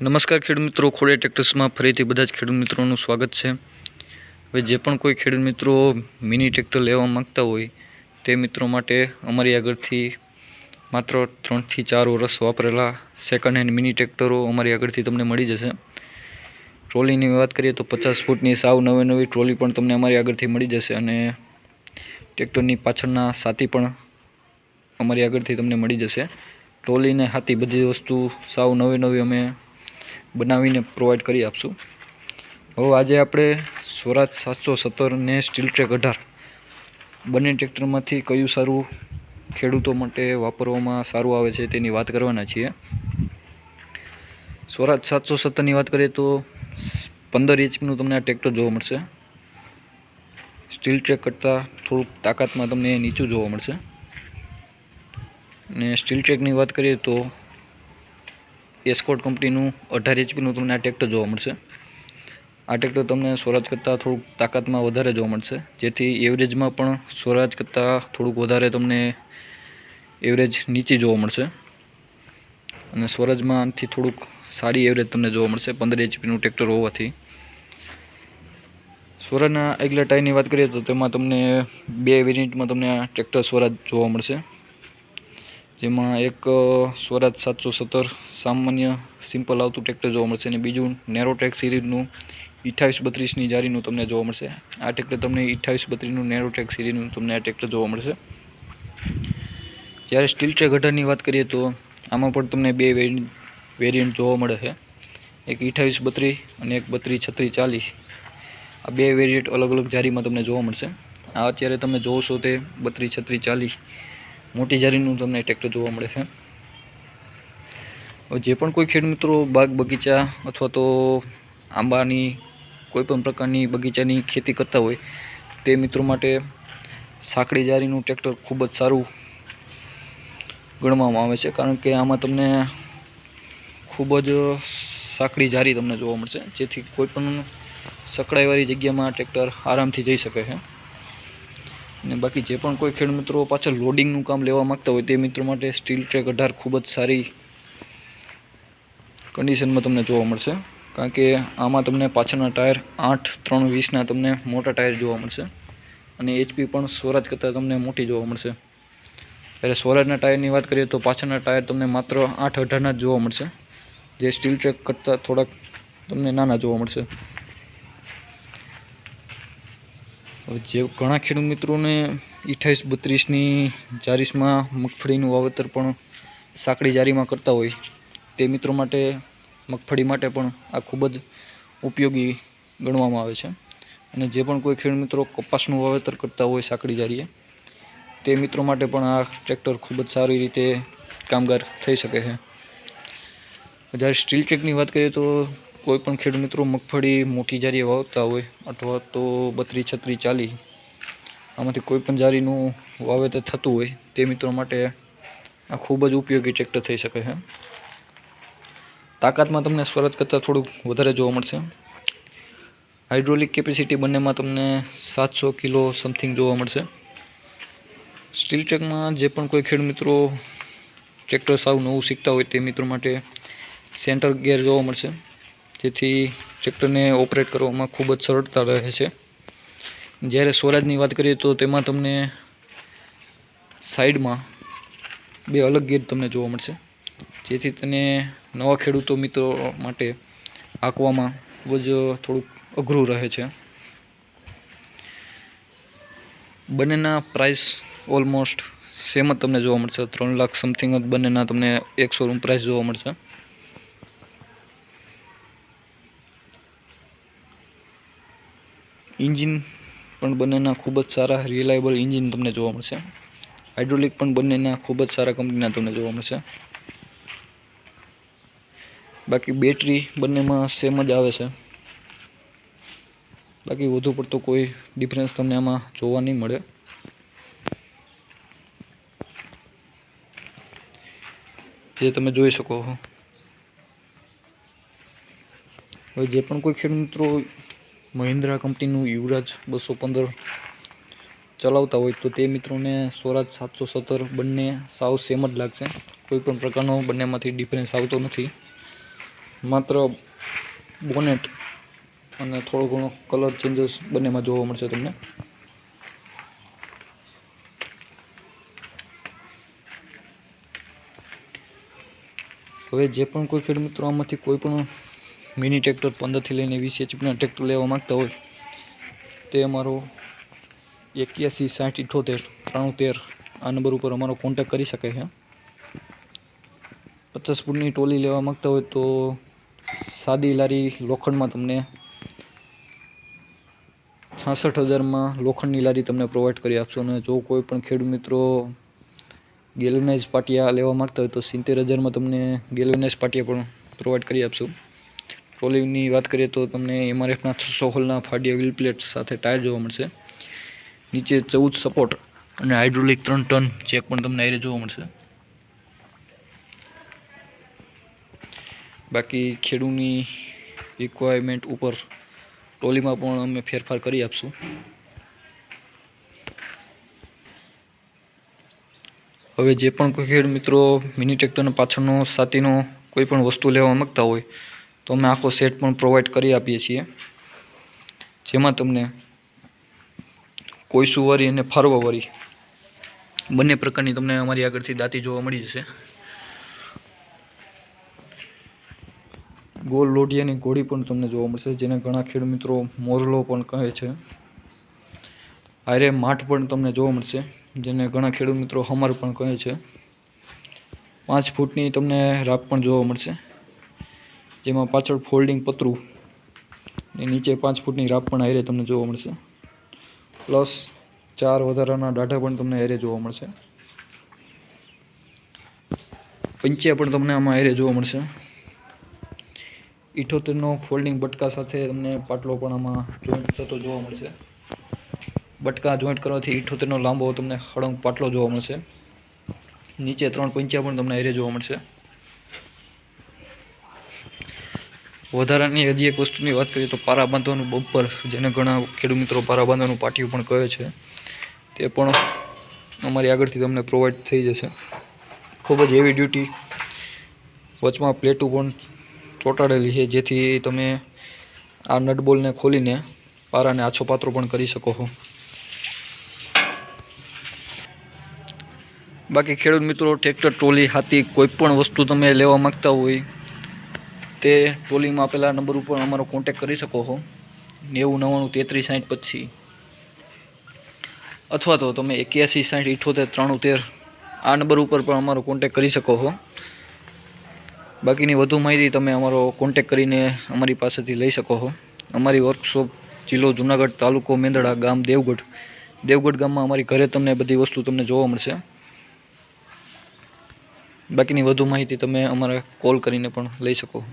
નમસ્કાર ખેડૂત મિત્રો ખોડે ટ્રેક્ટર્સમાં ફરીથી બધા જ ખેડૂત મિત્રોનું સ્વાગત છે. હવે જે પણ કોઈ ખેડૂત મિત્રો મિની ટ્રેક્ટર લેવા માંગતા હોય, તે મિત્રો માટે અમારી આગળથી માત્ર ત્રણથી ચાર વર્ષ વાપરેલા સેકન્ડ હેન્ડ મિની ટ્રેક્ટરો અમારી આગળથી તમને મળી જશે. ટ્રોલીની વાત કરીએ તો પચાસ ફૂટની સાવ નવી નવી ટ્રોલી પણ તમને અમારી આગળથી મળી જશે અને ટ્રેક્ટરની પાછળના સાથી પણ અમારી આગળથી તમને મળી જશે. ટ્રોલીને હાથી બધી વસ્તુ સાવ નવી નવી અમે બનાવીને પ્રોવાઈડ કરી આપશું. હવે આજે આપણે સ્વરાજ સાતસો સત્તર ને સ્ટીલ ટ્રેક અઢાર. બંને ટ્રેક્ટરમાંથી કયું સારું ખેડૂતો માટે વાપરવામાં સારું આવે છે તેની વાત કરવાના છીએ. સ્વરાજ સાતસો સત્તરની વાત કરીએ તો પંદર ઇંચનું તમને આ ટ્રેક્ટર જોવા મળશે. સ્ટીલ ટ્રેક કરતાં થોડુંક તાકાતમાં તમને નીચું જોવા મળશે. ને સ્ટીલ ટ્રેકની વાત કરીએ તો એસ્કોટ કંપનીનું અઢાર એચપીનું તમને આ ટ્રેક્ટર જોવા મળશે. આ ટ્રેક્ટર તમને સ્વરાજ કરતાં થોડુંક તાકાતમાં વધારે જોવા મળશે. જેથી એવરેજમાં પણ સ્વરાજ કરતાં થોડુંક વધારે તમને એવરેજ નીચી જોવા મળશે. અને સ્વરાજમાં આનાથી થોડુંક સારી એવરેજ તમને જોવા મળશે, પંદર એચપીનું ટ્રેક્ટર હોવાથી. સ્વરાજના આગલા ટાયરની વાત કરીએ તો તેમાં તમને બે વેરિયન્ટમાં તમને આ ટ્રેક્ટર સ્વરાજ જોવા મળશે. જેમાં એક સ્વરાજ સાતસો સત્તર, સામાન્ય સિમ્પલ આવતું ટ્રેક્ટર જોવા મળશે અને બીજું નેરો ટ્રેક સિરીઝનું અઠ્ઠાવીસ બત્રીસની જારીનું તમને જોવા મળશે. આ ટ્રેક્ટર તમને અઠ્ઠાવીસ બત્રીસનું નેરો ટ્રેક સિરીઝનું તમને આ ટ્રેક્ટર જોવા મળશે. જ્યારે સ્ટીલ ટ્રેક અઢારની વાત કરીએ તો આમાં પણ તમને બે વેરિયન્ટ જોવા મળે છે. એક અઠ્ઠાવીસ બત્રીસ અને એક બત્રીસ છત્રીસ ચાલીસ. આ બે વેરિયન્ટ અલગ અલગ જારીમાં તમને જોવા મળશે. આ અત્યારે તમે જોશો તે બત્રીસ છત્રીસ ચાલીસ. મોટી જારીનું તમને ટ્રેક્ટર જોવા મળે છે. જે પણ કોઈ ખેડમિત્રો બાગ બગીચા અથવા તો આંબાની કોઈ પણ પ્રકારની બગીચાની ખેતી કરતા હોય, તે મિત્રો માટે સાંકડી જારીનું ટ્રેક્ટર ખૂબ જ સારું ગણવામાં આવે છે. કારણ કે આમાં તમને ખૂબ જ સાંકડી જારી તમને જોવા મળશે, જેથી કોઈ પણ સકડાઈવાળી જગ્યામાં ટ્રેક્ટર આરામથી જઈ શકે છે. અને બાકી જે પણ કોઈ ખેડ મિત્રો પાછળ લોડિંગનું કામ લેવા માગતા હોય તે મિત્રો માટે સ્ટીલ ટ્રેક અઢાર ખૂબ જ સારી કન્ડિશનમાં તમને જોવા મળશે. કારણ કે આમાં તમને પાછળના ટાયર આઠ, ત્રણ, વીસના તમને મોટા ટાયર જોવા મળશે. અને એચપી પણ સ્વરાજ કરતાં તમને મોટી જોવા મળશે. જ્યારે સ્વરાજના ટાયરની વાત કરીએ તો પાછળના ટાયર તમને માત્ર આઠ, અઢારના જ જોવા મળશે. જે સ્ટીલ ટ્રેક કરતાં થોડાક તમને નાના જોવા મળશે હવે જે ઘણા ખેડૂત મિત્રોને અઠ્ઠાવીસ, બત્રીસની જારીસમાં મગફળીનું વાવેતર પણ સાંકડી જારીમાં કરતા હોય, તે મિત્રો માટે, મગફળી માટે પણ આ ખૂબ જ ઉપયોગી ગણવામાં આવે છે. અને જે પણ કોઈ ખેડૂત મિત્રો કપાસનું વાવેતર કરતા હોય સાંકડી જારીએ, તે મિત્રો માટે પણ આ ટ્રેક્ટર ખૂબ જ સારી રીતે કામગાર થઈ શકે છે. જ્યારે સ્ટીલ ટ્રેકની વાત કરીએ તો કોઈ પણ મિત્રો મગફળી મોટી જારી વાવતા હોય અથવા તો બત્રીસ છત્રીસ ચાલીસ આમાંથી કોઈ પણ જારીનું વાવેતર થતું હોય, તે મિત્રો માટે આ ખૂબ જ ઉપયોગી ટ્રેક્ટર થઈ શકે છે. તાકાતમાં તમને સ્વરત કરતાં થોડુંક વધારે જોવા મળશે. હાઇડ્રોલિક કેપેસિટી બંનેમાં તમને સાતસો કિલો સમથિંગ જોવા મળશે. સ્ટીલ ટ્રેકમાં જે પણ કોઈ ખેડ મિત્રો ટ્રેક્ટર સાવ નવું શીખતા હોય તે મિત્રો માટે સેન્ટર ગેર જોવા મળશે. જેથી ટ્રેક્ટરને ઓપરેટ કરવામાં ખૂબ જ સરળતા રહે છે. જ્યારે સ્વરાજની વાત કરીએ તો તેમાં તમને સાઈડમાં બે અલગ ગેટ તમને જોવા મળશે. જેથી તેને નવા ખેડૂતો મિત્રો માટે આંકવામાં ખૂબ જ થોડુંક અઘરું રહે છે. બંનેના પ્રાઇસ ઓલમોસ્ટ સેમ જ તમને જોવા મળશે. ત્રણ લાખ સમથિંગ જ બંનેના તમને એક શોરૂમ પ્રાઇસ જોવા મળશે. ઇન્જિન પણ બંનેના ખૂબ જ સારા રિલાયબલ ઇન્જિન તમને જોવા મળશે. હાઇડ્રોલિક પણ બંનેના ખૂબ જ સારા કંપનીના તમને જોવા મળશે. બાકી બેટરી બંનેમાં સેમ જ આવે છે. બાકી વધુ પડતો કોઈ ડિફરન્સ તમને આમાં જોવા નહીં મળે. જે તમે જોઈ શકો હવે જે પણ કોઈ ખેડૂત મિત્રો મહિન્દ્રા કંપનીનું યુવરાજ બસો પંદર ચલાવતા હોય તો તે મિત્રોને સ્વરાજ સાતસો સત્તર બંને સાવ સેમ જ લાગશે. કોઈ પણ પ્રકારનો બંનેમાંથી ડિફરન્સ આવતો નથી. માત્ર બોનેટ અને થોડો ઘણો કલર ચેન્જીસ બંનેમાં જોવા મળશે તમને. હવે જે પણ કોઈ ખેડ મિત્રો આમાંથી કોઈ પણ મિની ટ્રેક્ટર પંદરથી લઈને વીસ એચપીના ટ્રેક્ટર લેવા માંગતા હોય તે અમારો એક્યાસી, સાઠ, ઇઠોતેર ત્રાણું તેર આ નંબર ઉપર અમારો કોન્ટેક કરી શકે છે. પચાસ ફૂટની ટોલી લેવા માંગતા હોય તો સાદી લારી લોખંડમાં તમને છાસઠ હજારમાં લોખંડની લારી તમને પ્રોવાઈડ કરી આપશો. અને જો કોઈ પણ ખેડૂત મિત્રો ગેલ્વનાઇઝ પાટિયા લેવા માંગતા હોય તો સિત્તેર હજારમાં તમને ગેલ્વનાઇઝ પાટિયા પણ પ્રોવાઈડ કરી આપશું. ટ્રોલીની વાત કરીએ તો તમને એમઆરએફના છસો હોલના ફાડિયા વ્હીલ પ્લેટ સાથે ટાયર જોવા મળશે. નીચે ચૌદ સપોર્ટ અને હાઇડ્રોલિક ત્રણ ટન ચેક પણ તમને આરે જોવા મળશે. બાકી ખેડૂની રિક્વાયરમેન્ટ ઉપર ટ્રોલીમાં પણ અમે ફેરફાર કરી આપશું. હવે જે પણ કોઈ ખેડૂત મિત્રો મિની ટ્રેક્ટરના પાછળનો સાતીનો કોઈ પણ વસ્તુ લેવા માંગતા હોય તો અમે આખો સેટ પણ પ્રોવાઈડ કરી આપીએ છીએ. જેમાં તમને કોઈસુવારી અને ફારવાવારી બંને પ્રકારની તમને અમારી આગળથી દાંતી જોવા મળી જશે. ગોલ લોઢિયાની ઘોડી પણ તમને જોવા મળશે, જેને ઘણા ખેડ મિત્રો મોરલો પણ કહે છે. આરે માઠ પણ તમને જોવા મળશે, જેને ઘણા ખેડૂત મિત્રો હમર પણ કહે છે. પાંચ ફૂટની તમને રાપ પણ જોવા મળશે. જેમાં પાછળ ફોલ્ડિંગ પતરું ને નીચે પાંચ ફૂટની રાપ પણ હારે તમને જોવા મળશે. પ્લસ ચાર વધારાના દાઢા પણ તમને હારે જોવા મળશે. પંચ્યા પણ તમને આમાં હારે જોવા મળશે. ઇઠોતેરનો ફોલ્ડિંગ બટકા સાથે તમને પાટલો પણ આમાં જોઈન્ટ થતો જોવા મળશે. બટકા જોઈન્ટ કરવાથી ઇઠોતેરનો લાંબો તમને હળંગ પાટલો જોવા મળશે. નીચે ત્રણ પંચ્યા પણ તમને હારે જોવા મળશે. વધારાની હજી એક વસ્તુની વાત કરીએ તો પારા બાંધવાનું બમ્પર જેને ઘણા ખેડૂત મિત્રો પારા બાંધવાનું પાટિયું પણ કહે છે. તે પણ અમારી આગળથી તમને પ્રોવાઈડ થઈ જશે. ખૂબ જ હેવી ડ્યુટી વચમાં પ્લેટો પણ ચોંટાડેલી છે, જેથી તમે આ નટબોલને ખોલીને પારાને આછો પાત્રો પણ કરી શકો છો. બાકી ખેડૂત મિત્રો ટ્રેક્ટર ટ્રોલી હાથી કોઈ પણ વસ્તુ તમે લેવા માંગતા હોય તે ટ્રોલિંગમાં આપેલા નંબર ઉપર અમારો કોન્ટેક કરી શકો છો નેવું, નવ્વાણું, તેત્રીસ સાઠ પછી. અથવા તો તમે એક્યાસી સાઠ ઇઠોતેર, ત્રાણું, તેર આ નંબર ઉપર પણ અમારો કોન્ટેક કરી શકો છો બાકીની વધુ માહિતી તમે અમારો કોન્ટેક કરીને અમારી પાસેથી લઈ શકો છો અમારી વર્કશોપ જિલ્લો જુનાગઢ તાલુકો મેંદડા ગામ દેવગઢ. દેવગઢ ગામમાં અમારી ઘરે તમને બધી વસ્તુ તમને જોવા મળશે. બાકીની વધુ માહિતી તમે અમારા કોલ કરીને પણ લઈ શકો